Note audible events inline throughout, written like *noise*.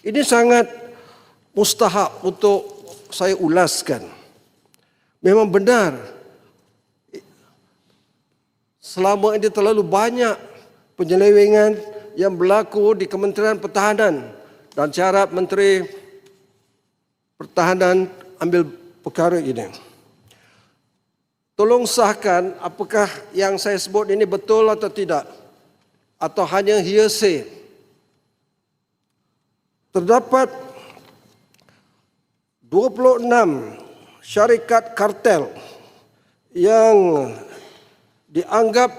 Ini sangat mustahak untuk saya ulaskan. Memang benar selama ini terlalu banyak penyelewengan yang berlaku di Kementerian Pertahanan dan syarat Menteri Pertahanan ambil perkara ini. Tolong sahkan apakah yang saya sebut ini betul atau tidak atau hanya hearsay. Terdapat 26 syarikat kartel yang dianggap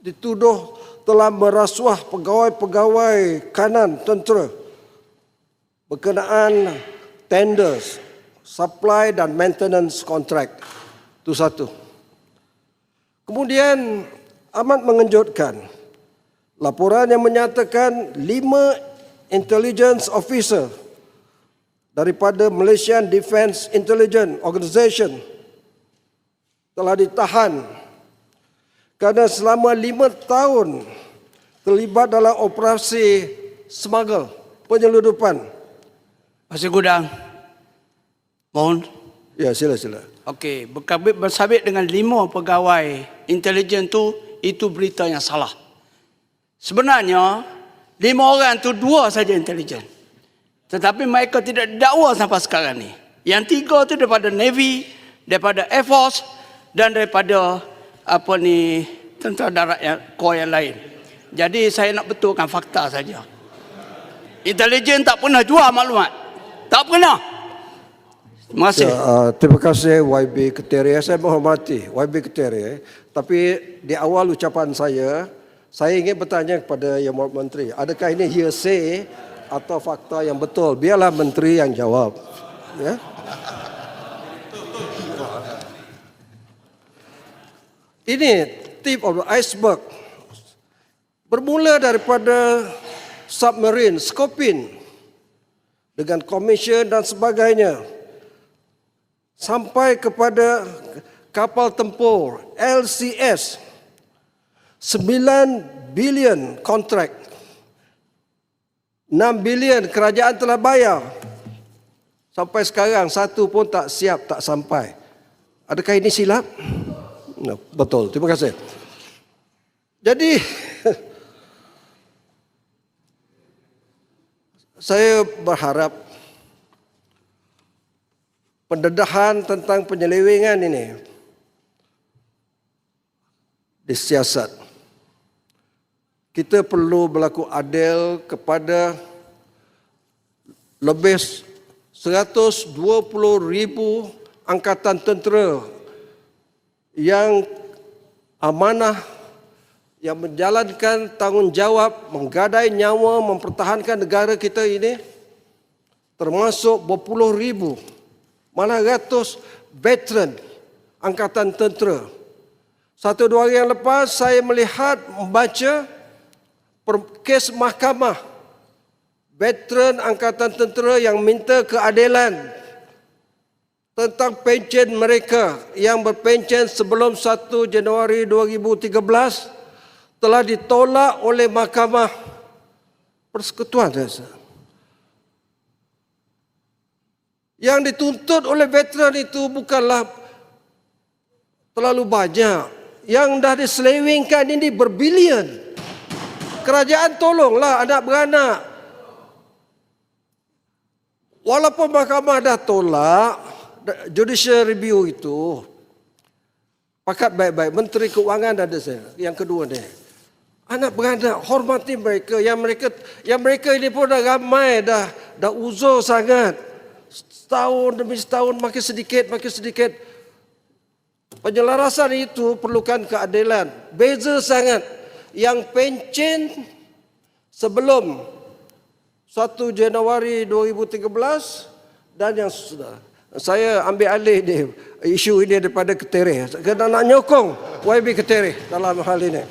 dituduh telah merasuah pegawai-pegawai kanan tentera berkenaan tenders, supply dan maintenance contract. Itu satu. Kemudian amat mengejutkan laporan yang menyatakan lima intelligence officer daripada Malaysian Defence Intelligence Organisation telah ditahan kerana selama lima tahun terlibat dalam operasi smuggle, penyeludupan. Masih Gudang. Mohon. Ya, sila sila. Okey, berkabit bersabit dengan lima pegawai intelijen tu itu berita yang salah. Sebenarnya lima orang tu dua saja intelijen. Tetapi mereka tidak didakwa sampai sekarang ni. Yang tiga tu daripada Navy, daripada Air Force dan daripada apa ni tentera darat yang kor yang lain. Jadi saya nak betulkan fakta saja. Intelijen tak pernah jual maklumat. Tak pernah. Terima kasih. Ya, uh, terima kasih YB Keteri. Saya menghormati YB Keteri. Tapi di awal ucapan saya, saya ingin bertanya kepada Yang Mohd Menteri, adakah ini hearsay atau fakta yang betul? Biarlah Menteri yang jawab. Ya. Ini tip of the iceberg. Bermula daripada submarine, Skopin, dengan komision dan sebagainya sampai kepada kapal tempur LCS 9 bilion kontrak. 6 bilion kerajaan telah bayar. Sampai sekarang satu pun tak siap tak sampai. Adakah ini silap? No, betul. Terima kasih. Jadi *laughs* saya berharap pendedahan tentang penyelewengan ini disiasat. Kita perlu berlaku adil kepada lebih 120 ribu angkatan tentera yang amanah yang menjalankan tanggungjawab menggadai nyawa mempertahankan negara kita ini termasuk berpuluh ribu malah ratus veteran angkatan tentera. Satu dua hari yang lepas saya melihat membaca kes mahkamah veteran angkatan tentera yang minta keadilan tentang pencen mereka yang berpencen sebelum 1 Januari 2013 telah ditolak oleh mahkamah persekutuan saya. Yang dituntut oleh veteran itu bukanlah terlalu banyak. Yang dah diselewengkan ini berbilion. Kerajaan tolonglah anak beranak. Walaupun mahkamah dah tolak judicial review itu, pakat baik-baik. Menteri Keuangan ada saya. Yang kedua ni. Anak beranak hormati mereka. Yang mereka yang mereka ini pun dah ramai, dah dah uzur sangat setahun demi setahun makin sedikit makin sedikit penyelarasan itu perlukan keadilan beza sangat yang pencen sebelum 1 Januari 2013 dan yang sudah saya ambil alih ni isu ini daripada Ketere kerana nak nyokong YB Ketere dalam hal ini